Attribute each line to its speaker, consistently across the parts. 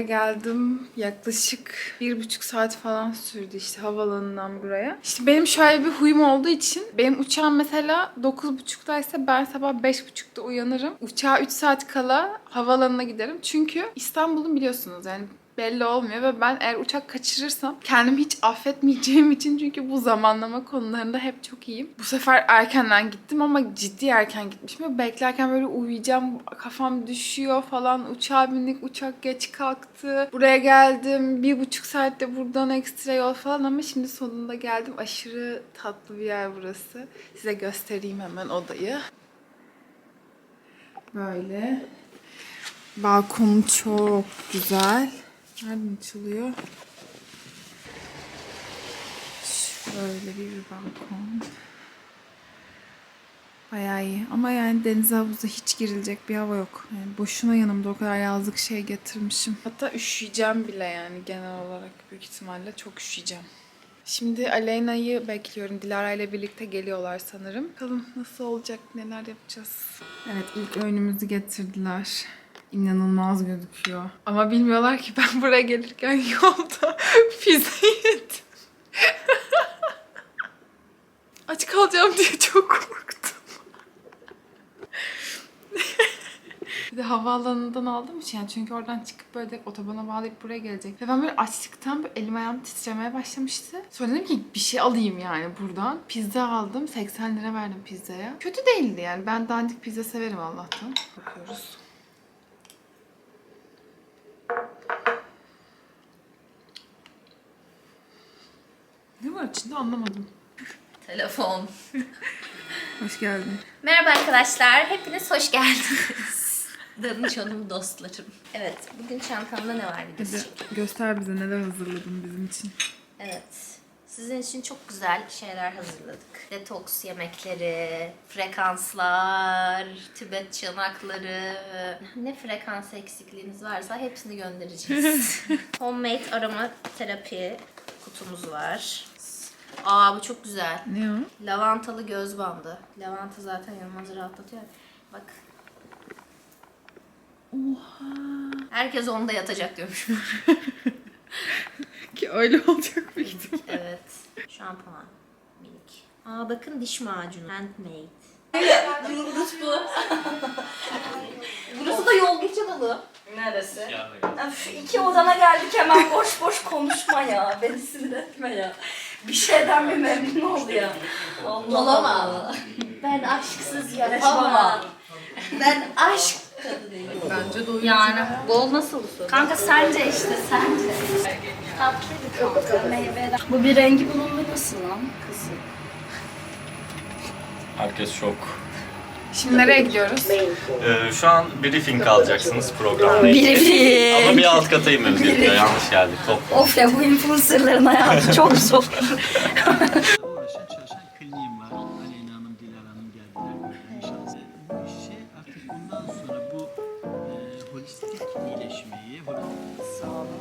Speaker 1: Buraya geldim. Yaklaşık bir buçuk saat falan sürdü işte havalanından buraya. İşte benim şöyle bir huyum olduğu için benim uçağım mesela 9.30'daysa ben sabah 5.30'da uyanırım. Uçağa 3 saat kala havalanına giderim. Çünkü İstanbul'un biliyorsunuz yani belli olmuyor ve ben eğer uçak kaçırırsam kendimi hiç affetmeyeceğim için çünkü bu zamanlama konularında hep çok iyiyim. Bu sefer erkenden gittim ama ciddi erken gitmişim ve beklerken böyle uyuyacağım, kafam düşüyor falan. Uçağa bindik, uçak geç kalktı. Buraya geldim, bir buçuk saatte buradan ekstra yol falan ama şimdi sonunda geldim. Aşırı tatlı bir yer burası. Size göstereyim hemen odayı. Böyle. Balkonu çok güzel. Nereden açılıyor? Şöyle bir balkon. Bayağı iyi. Ama yani deniz havuza hiç girilecek bir hava yok. Yani boşuna yanımda o kadar yazlık şey getirmişim. Hatta üşüyeceğim bile yani genel olarak büyük ihtimalle çok üşüyeceğim. Şimdi Aleyna'yı bekliyorum. Dilara ile birlikte geliyorlar sanırım. Bakalım nasıl olacak, neler yapacağız. Evet ilk öğünümüzü getirdiler. İnanılmaz gözüküyor. Ama bilmiyorlar ki ben buraya gelirken yolda pizza yedim. Aç kalacağım diye çok korktum. Bir de havaalanından aldığım için yani çünkü oradan çıkıp böyle otobana bağlayıp buraya gelecek. Ve ben böyle açlıktan böyle elim ayağım titremeye başlamıştı. Sonra dedim ki bir şey alayım yani buradan. Pizza aldım. 80 lira verdim pizzaya. Kötü değildi yani. Ben dandik pizza severim Allah'tan. Bakıyoruz. İçinde anlamadım.
Speaker 2: Telefon.
Speaker 1: Hoş geldin.
Speaker 2: Merhaba arkadaşlar, hepiniz hoş geldiniz. Danışanım dostlarım. Evet, bugün çantamda ne var videosu
Speaker 1: Hadi göster bize neler hazırladın bizim için.
Speaker 2: Evet, sizin için çok güzel şeyler hazırladık. Detoks yemekleri, frekanslar, Tibet çanakları, ne frekans eksikliğiniz varsa hepsini göndereceğiz. Homemade aroma terapi kutumuz var. Aa bu çok güzel.
Speaker 1: Ne o?
Speaker 2: Lavantalı göz bandı. Lavanta zaten yanmazı rahatlatıyor. Bak.
Speaker 1: Oha.
Speaker 2: Herkes onda yatacak diyormuş.
Speaker 1: Ki öyle olacak büyük ihtimal.
Speaker 2: evet. Şampuan. Minik. Aa bakın diş macunu. Handmade. Burası bu. Burası da yol geçen alı.
Speaker 3: Neresi? Öf, iki odana geldik hemen boş boş konuşma ya. Beni sinir etme ya. Bir şeyden bir memnun ol ya.
Speaker 2: Olamam. Ben aşksız
Speaker 3: Yapamam. Ben aşk.
Speaker 1: Bence doyurucu.
Speaker 2: Yani bol nasıl su?
Speaker 3: Kanka sence işte sence. Tatlı bir kanka meyve. Bu bir rengi bulundu nasıl lan kızım?
Speaker 4: Herkes şok.
Speaker 1: Şimdi nereye gidiyoruz?
Speaker 4: Ee, şu an briefing alacaksınız programda.
Speaker 3: Biri
Speaker 4: Ama bir alt kata inmemiz gerekiyor. Yanlış geldik. Top.
Speaker 3: Of ya bu influencerların hayatı çok zor.
Speaker 5: uğraşan çalışan kliniğim var. Aleyna Hanım, Dilara Hanım geldiler böyle inşallah. Bu işi artık bundan sonra bu e, holistik iyileşmeyi, holistik sağ olun.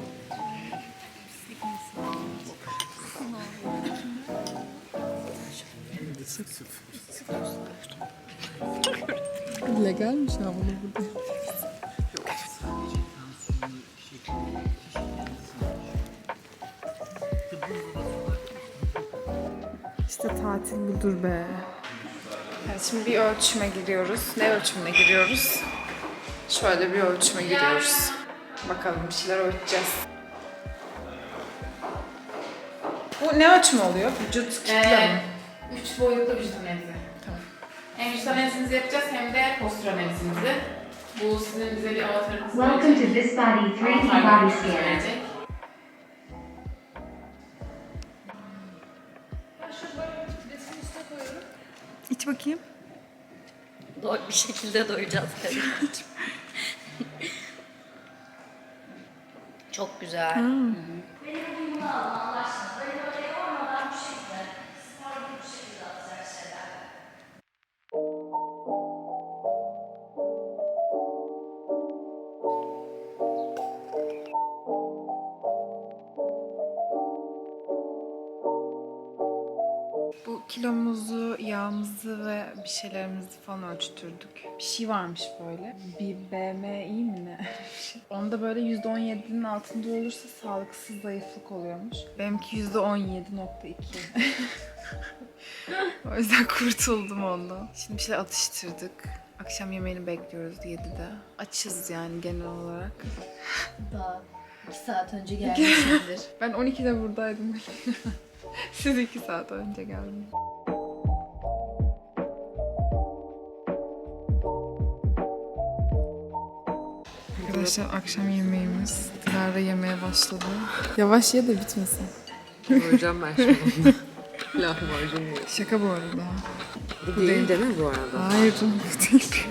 Speaker 1: Legalmiş ha bunu burada. İşte tatil budur be. Evet, şimdi bir ölçüme giriyoruz. Ne ölçümüne giriyoruz? Şöyle bir ölçüme giriyoruz. Bakalım bir şeyler ölçeceğiz. Bu ne ölçümü oluyor? Vücut kitle mi?
Speaker 6: Üç boyutlu vücut analizi. Vücut analizinizi yapacağız hem de postür analizinizi. Bu sizin bize bir avatarınız
Speaker 7: Welcome to This Body 3D Body
Speaker 6: verecek.
Speaker 1: İç bakayım.
Speaker 3: Doy bir şekilde doyacağız tabii.
Speaker 2: Çok güzel.
Speaker 1: Bu Kilomuzu, yağımızı ve bir şeylerimizi falan ölçtürdük. Bir şey varmış böyle. Bir BMI mi ne? Onda böyle %17'nin altında olursa sağlıksız zayıflık oluyormuş. Benimki %17.2. o yüzden kurtuldum ondan. Şimdi bir şeyler atıştırdık. Akşam yemeğini bekliyoruz 7'de. Açız yani genel olarak.
Speaker 2: Daha iki saat önce gelmişimdir.
Speaker 1: Ben 12'de buradaydım. Siz 2 saat önce geldiniz. Arkadaşlar akşam yemeğimiz. Dilara yemeye başladı. Yavaş ye de bitmesin.
Speaker 8: Koyacağım ben şimdi. Lahmacun.
Speaker 1: Şaka bu arada.
Speaker 8: Bu değil değil mi bu arada?
Speaker 1: Hayır canım bu değil.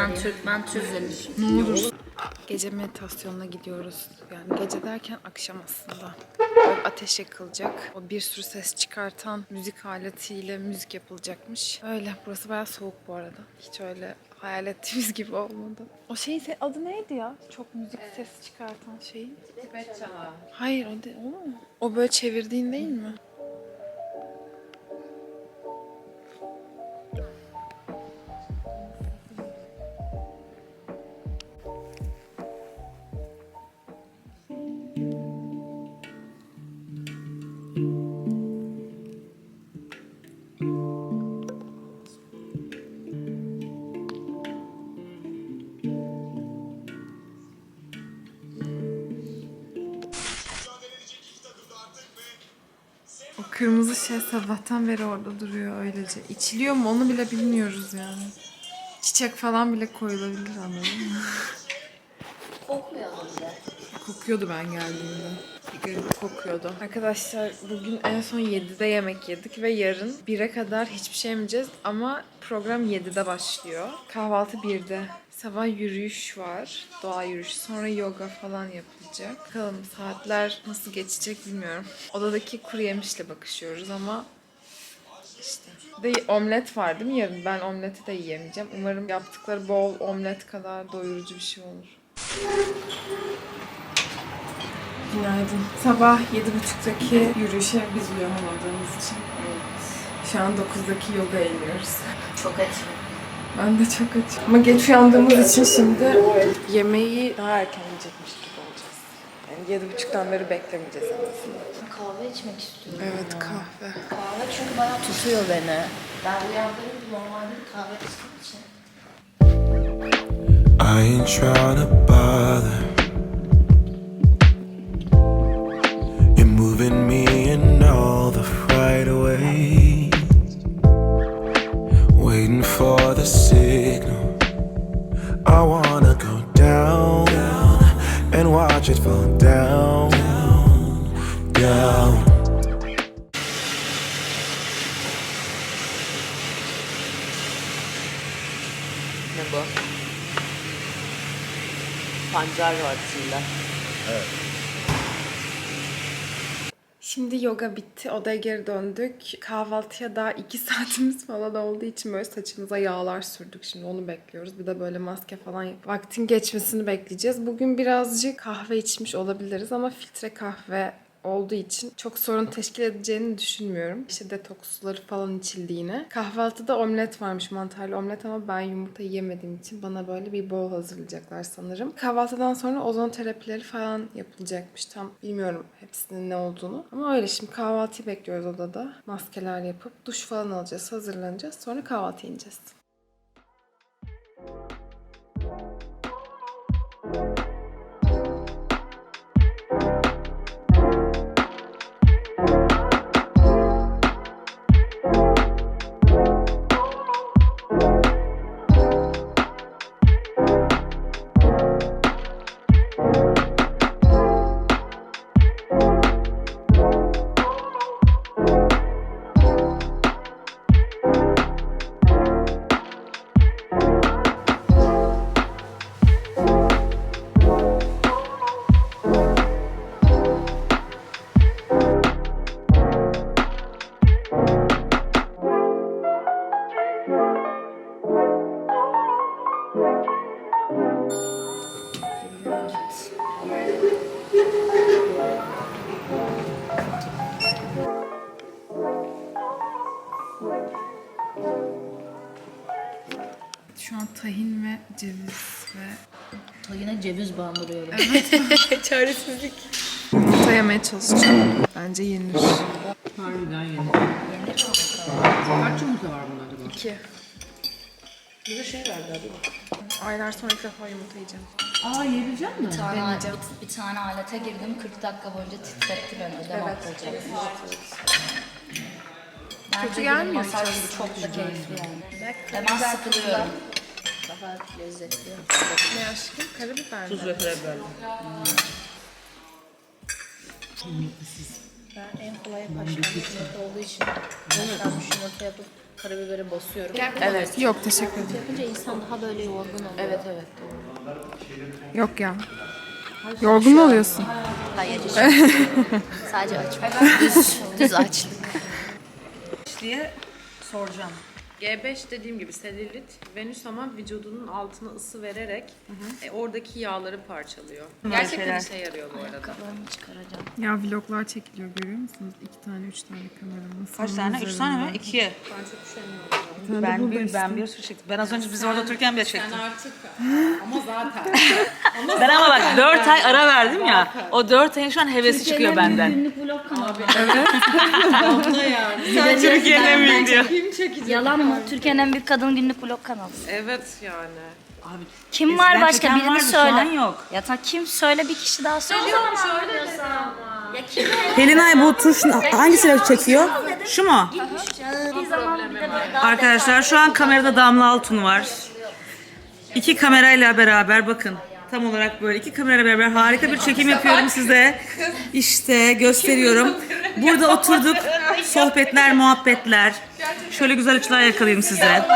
Speaker 2: Ben Türk, ben Türk'üm.
Speaker 1: Ne olur. Gece meditasyonuna gidiyoruz. Yani gece derken akşam aslında. Böyle ateş yakılacak. O bir sürü ses çıkartan müzik aletiyle müzik yapılacakmış. Öyle. Burası bayağı soğuk bu arada. Hiç öyle hayal ettiğimiz gibi olmadı. O şeyin se- adı neydi ya? Çok müzik ses çıkartan şeyin. Hayır o değil. O mu? O böyle çevirdiğin değil mi? Şey sabahtan beri orada duruyor öylece. İçiliyor mu onu bile bilmiyoruz yani. Çiçek falan bile koyulabilir anladın mı?
Speaker 2: Kokmuyor?
Speaker 1: Kokuyordu ben geldiğimde. Bir garip kokuyordu. Arkadaşlar bugün en son 7'de yemek yedik ve yarın 1'e kadar hiçbir şey yemeyeceğiz ama program 7'de başlıyor. Kahvaltı 1'de. Sabah yürüyüş var, doğa yürüyüşü. Sonra yoga falan yapılacak. Bakalım saatler nasıl geçecek bilmiyorum. Odadaki kuru yemişle bakışıyoruz ama işte. De omlet var değil mi yarın? Ben omleti de yiyemeyeceğim. Umarım yaptıkları bol omlet kadar doyurucu bir şey olur. Günaydın. Sabah 7.30'daki yürüyüşe biz uyanamadığımız için şu an 9'daki yoga iniyoruz.
Speaker 2: Çok açım.
Speaker 1: Ben de çok açım. Ama geç uyandığımız için şimdi yemeği daha erken yiyecekmiş gibi olacağız. Yani yedi buçuktan beri beklemeyeceğiz en azından.
Speaker 2: Kahve içmek istiyorum.
Speaker 1: Evet
Speaker 2: ya.
Speaker 1: kahve.
Speaker 2: Kahve çünkü bayağı tutuyor beni. Ben uyandığım normalde kahve içtiğim için.
Speaker 9: I ain't trying to bother. You're moving me in all the right ways. Waiting for the signal. İt fall down, down.
Speaker 8: Ne bu? Pancar var içinde.
Speaker 1: Şimdi yoga bitti. Odaya geri döndük. Kahvaltıya daha iki saatimiz falan olduğu için böyle saçımıza yağlar sürdük. Şimdi onu bekliyoruz. Bir de böyle maske falan Vaktin geçmesini bekleyeceğiz. Bugün birazcık kahve içmiş olabiliriz ama filtre kahve olduğu için çok sorun teşkil edeceğini düşünmüyorum. İşte detoks suları falan içildi yine. Kahvaltıda omlet varmış, mantarlı omlet ama ben yumurta yemediğim için bana böyle bir bowl hazırlayacaklar sanırım. Kahvaltıdan sonra ozon terapileri falan yapılacakmış. Tam bilmiyorum hepsinin ne olduğunu. Ama öyle şimdi kahvaltıyı bekliyoruz odada. Maskeler yapıp duş falan alacağız, hazırlanacağız. Sonra kahvaltıya ineceğiz. An tahin ve ceviz ve
Speaker 3: Yine ceviz bandırıyorum.
Speaker 1: çaresizlik. Yumurta yemeye çalışacağım. Bence yenir.
Speaker 8: Harbiden yenir. Kaç yumurta var bunda acaba?
Speaker 1: İki.
Speaker 8: Bize şey verdi hadi.
Speaker 1: Aylar sonra ilk defa yumurta yiyeceğim.
Speaker 8: Aa yiyeceğim mi?
Speaker 3: Bir tane, bir, bir tane alete girdim 40 dakika boyunca titretti beni. Ödem atlayacak.
Speaker 1: Kötü gelmiyor
Speaker 3: Masaj gibi çok da keyifli yani. Ben sıkılıyorum. Daha lezzetli.
Speaker 1: Ne aşkım? Karabiber mi?
Speaker 8: Tuz ve karabiber.
Speaker 3: Ben en kolay şey yumurta olduğu için haşlanmış yumurta yapıp karabiberi basıyorum.
Speaker 8: Evet.
Speaker 1: Yok teşekkür ederim.
Speaker 3: Yapınca insan daha böyle yorgun oluyor.
Speaker 8: Evet evet.
Speaker 1: Yok ya. Yorgun mu oluyorsun?
Speaker 3: Hayır. Sadece açım. Düz, düz açlık.
Speaker 8: diye soracağım. G5 dediğim gibi selülit, Venüs ama vücudunun altına ısı vererek e, oradaki yağları parçalıyor. Gerçekten işe yarıyor bu arada.
Speaker 3: Ayakkabılarımı çıkaracağım.
Speaker 1: Ya vloglar çekiliyor görüyor musunuz? İki tane, üç tane kameranın.
Speaker 10: Kaç tane? Üç tane mi? İki. Ben bir, ben bir sürü çektim. Ben az önce biz orada otururken bile çektim.
Speaker 8: artık ama zaten.
Speaker 10: Ben ama bak dört ay ara verdim ya. O dört ayın şu an hevesi çıkıyor benden.
Speaker 3: Günlük vlog kanalı.
Speaker 10: Türkiye'nin en büyük diyor.
Speaker 8: Kim çekecek?
Speaker 3: Yalan mı? Türkiye'nin en büyük kadın günlük vlog kanalı.
Speaker 8: Evet yani.
Speaker 3: Kim var başka? Birini
Speaker 10: şu
Speaker 3: söyle.
Speaker 10: an yok.
Speaker 3: Ya ta kim söyle bir kişi daha söyle. Söylüyorum söyle Ya kim?
Speaker 10: Pelinay bu tuş hangisiyle çekiyor? Şu mu? Arkadaşlar şu an kamerada Damla Altun var. İki kamerayla beraber bakın. Tam olarak böyle iki kamerayla beraber harika bir çekim yapıyorum size. İşte gösteriyorum. Burada oturduk. Sohbetler, muhabbetler. Şöyle güzel açılar yakalayayım size.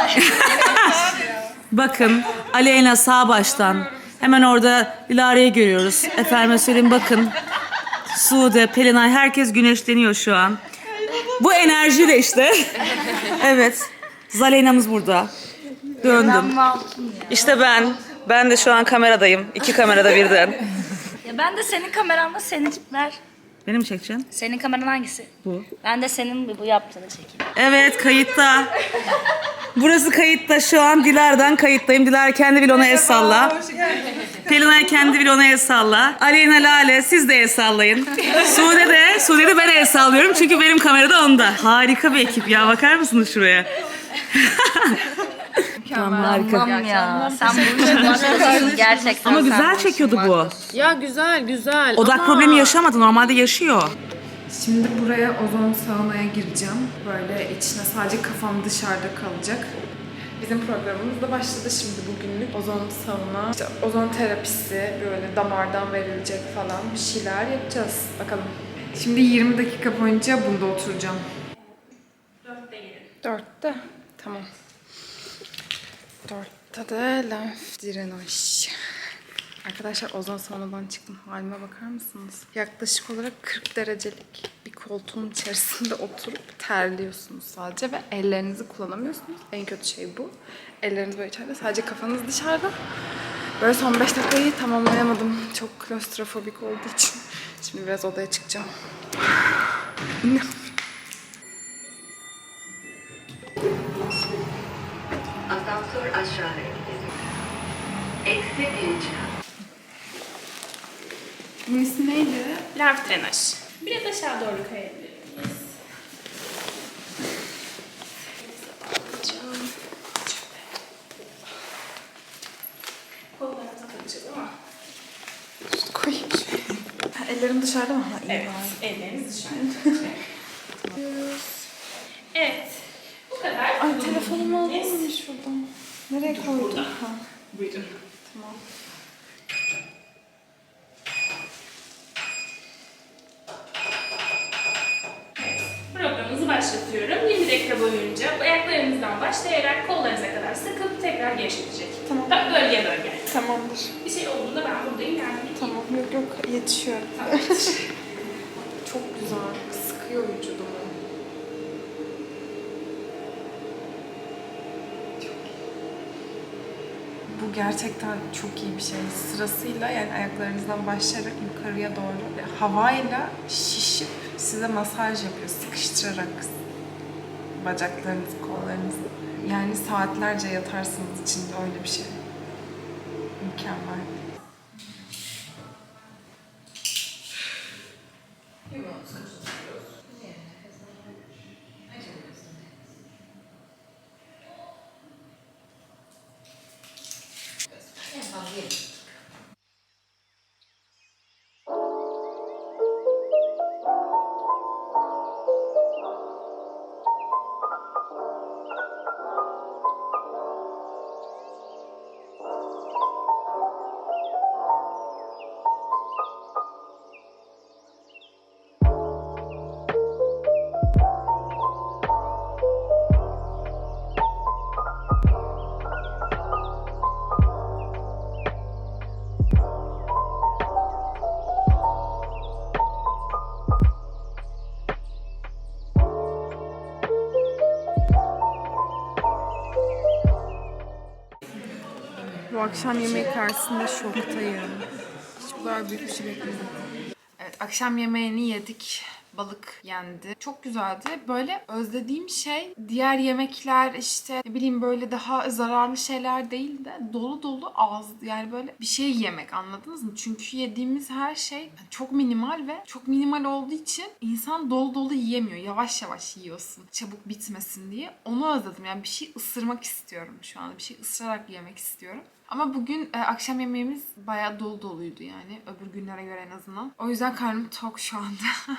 Speaker 10: Bakın Aleyna sağ baştan. Hemen orada Dilara'yı görüyoruz. Efendim söyleyeyim bakın. Sude, Pelinay herkes güneşleniyor şu an. Bu enerjiyle işte. evet. Zaleyna'mız burada. Döndüm. İşte ben. Ben de şu an kameradayım. İki kamerada birden.
Speaker 3: Ya ben de senin kameranla seni tipler.
Speaker 10: Beni mi çekeceksin?
Speaker 3: Senin kameran hangisi?
Speaker 10: Bu.
Speaker 3: Ben de senin bu- bu yaptığını çekeyim.
Speaker 10: Evet kayıtta. Burası kayıtta şu an Dilar'dan kayıttayım. Dilar kendi vloguna el salla. Pelinay kendi vloguna el salla. Aleyna Lale siz de el sallayın. Sude de, Sude de ben el sallıyorum çünkü benim kamerada onda. Harika bir ekip ya bakar mısınız şuraya? harika.
Speaker 3: Tamam ya. Sen bu işi başarıyorsun gerçekten.
Speaker 10: Ama güzel çekiyordu bu.
Speaker 8: Ya güzel güzel.
Speaker 10: Odak
Speaker 8: ama...
Speaker 10: problemi yaşamadı. Normalde yaşıyor.
Speaker 1: Şimdi buraya ozon saunaya gireceğim. Böyle içine sadece kafam dışarıda kalacak. Bizim programımız da başladı şimdi bugünlük. Ozon sauna, işte ozon terapisi, böyle damardan verilecek falan bir şeyler yapacağız. Bakalım. Şimdi 20 dakika boyunca bunda oturacağım. Dörtte Dörtte? Tamam. Dörtte de lenf direnoş. Arkadaşlar ozon saunadan çıktım. Halime bakar mısınız? Yaklaşık olarak 40 derecelik koltuğun içerisinde oturup terliyorsunuz sadece ve ellerinizi kullanamıyorsunuz. En kötü şey bu. Elleriniz böyle içeride. Sadece kafanız dışarıda. Böyle son 5 dakikayı tamamlayamadım. Çok klostrofobik olduğu için. Şimdi biraz odaya çıkacağım.
Speaker 7: Asansör aşağıya gidiyor. Eksi birinci.
Speaker 1: Bunun ismi neydi?
Speaker 6: Lenf drenaj. Biraz aşağı doğru kayabiliriz. Kollarımıza takacağız ama.
Speaker 1: Koyayım. Ha, Ellerim dışarıda mı? Ha, iyi
Speaker 6: Evet,
Speaker 1: bari.
Speaker 6: elleriniz dışarı. evet, bu kadar.
Speaker 1: Ay telefonumu aldım şuradan. Nereye koydum? Ha.
Speaker 6: Buyurun.
Speaker 1: Tamam.
Speaker 6: Programımızı başlatıyorum. 20 dakika boyunca bu ayaklarınızdan başlayarak kollarınıza kadar sıkıp tekrar gevşetecek.
Speaker 1: Tamam.
Speaker 6: Bak bölge bölge.
Speaker 1: Tamamdır.
Speaker 6: Bir şey olduğunda ben buradayım edeyim.
Speaker 1: Tamam yok yok yetişiyorum.
Speaker 6: Tamam.
Speaker 1: Çok güzel. Sıkıyor vücudumu. Çok iyi. Bu gerçekten çok iyi bir şey. Sırasıyla yani ayaklarınızdan başlayarak yukarıya doğru havayla şişip size masaj yapıyor. Sıkıştırarak bacaklarınızı, kollarınızı. Yani saatlerce yatarsınız içinde öyle bir şey. Mükemmel. Akşam yemeği karşısında şoktayım. Hiç bu kadar büyük bir şey beklemedim. Evet, akşam yemeğini yedik. Balık yendi. Çok güzeldi. Böyle özlediğim şey diğer yemekler işte ne bileyim böyle daha zararlı şeyler değil de dolu dolu az yani böyle bir şey yemek anladınız mı? Çünkü yediğimiz her şey çok minimal ve çok minimal olduğu için insan dolu dolu yiyemiyor. Yavaş yavaş yiyorsun. Çabuk bitmesin diye. Onu özledim. Yani bir şey ısırmak istiyorum şu anda. Bir şey ısırarak yemek istiyorum. Ama bugün e, akşam yemeğimiz bayağı dolu doluydu yani öbür günlere göre en azından. O yüzden karnım tok şu anda.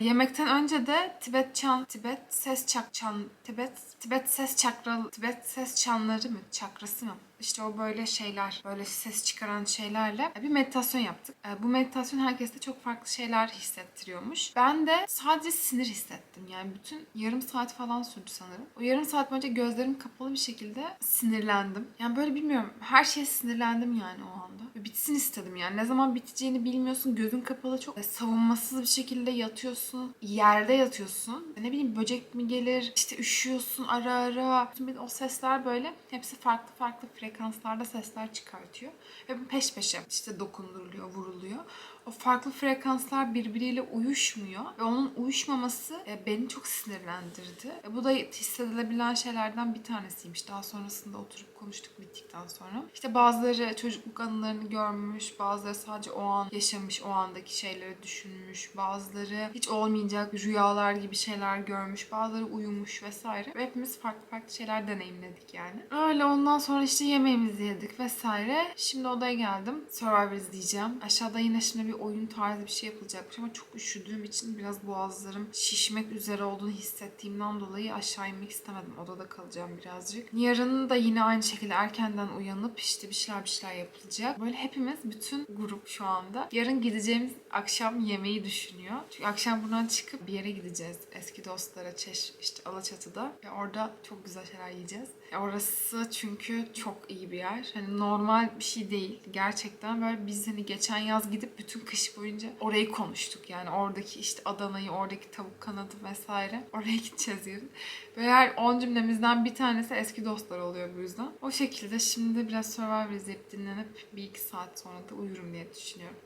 Speaker 1: Yemekten önce de Tibet çan, Tibet ses çak çan, Tibet Tibet ses çakralı, Tibet ses çanları mı, çakrası mı? İşte o böyle şeyler, böyle ses çıkaran şeylerle bir meditasyon yaptık. E, Bu meditasyon herkeste çok farklı şeyler hissettiriyormuş. Ben de sadece sinir hissettim. Yani bütün yarım saat falan sürdü sanırım. O yarım saat boyunca gözlerim kapalı bir şekilde sinirlendim. Yani böyle bilmiyorum her şeye sinirlendim yani o anda. Bitsin istedim yani. Ne zaman biteceğini bilmiyorsun. Gözün kapalı çok e, savunmasız bir şekilde yatıyorsun. Yerde yatıyorsun. Ne bileyim böcek mi gelir? işte üşüyorsun ara ara. Bütün o sesler böyle hepsi farklı farklı frekanslarda sesler çıkartıyor. Ve peş peşe işte dokunduruluyor, vuruluyor. O farklı frekanslar birbiriyle uyuşmuyor ve onun uyuşmaması e, beni çok sinirlendirdi. E, bu da hissedilebilen şeylerden bir tanesiymiş. Daha sonrasında oturup konuştuk bittikten sonra. İşte bazıları çocukluk anılarını görmüş, bazıları sadece o an yaşamış, o andaki şeyleri düşünmüş, bazıları hiç olmayacak rüyalar gibi şeyler görmüş, bazıları uyumuş vesaire. Ve hepimiz farklı farklı şeyler deneyimledik yani. Öyle ondan sonra işte yemeğimizi yedik vesaire. Şimdi odaya geldim. Survivor izleyeceğim. Aşağıda yine şimdi bir oyun tarzı bir şey yapılacakmış ama çok üşüdüğüm için biraz boğazlarım şişmek üzere olduğunu hissettiğimden dolayı aşağı inmek istemedim. Odada kalacağım birazcık. Yarın da yine aynı şekilde erkenden uyanıp işte bir şeyler bir şeyler yapılacak. Böyle hepimiz bütün grup şu anda yarın gideceğimiz akşam yemeği düşünüyor. Çünkü akşam buradan çıkıp bir yere gideceğiz. Eski dostlara Çeş işte Alaçatı'da. Ve orada çok güzel şeyler yiyeceğiz. Orası çünkü çok iyi bir yer. Hani normal bir şey değil. Gerçekten böyle biz hani geçen yaz gidip bütün kış boyunca orayı konuştuk. Yani oradaki işte Adana'yı, oradaki tavuk kanadı vesaire. Oraya gideceğiz yarın. Ve her 10 cümlemizden bir tanesi eski dostlar oluyor bu yüzden. O şekilde şimdi biraz Survivor izleyip dinlenip bir iki saat sonra da uyurum diye düşünüyorum.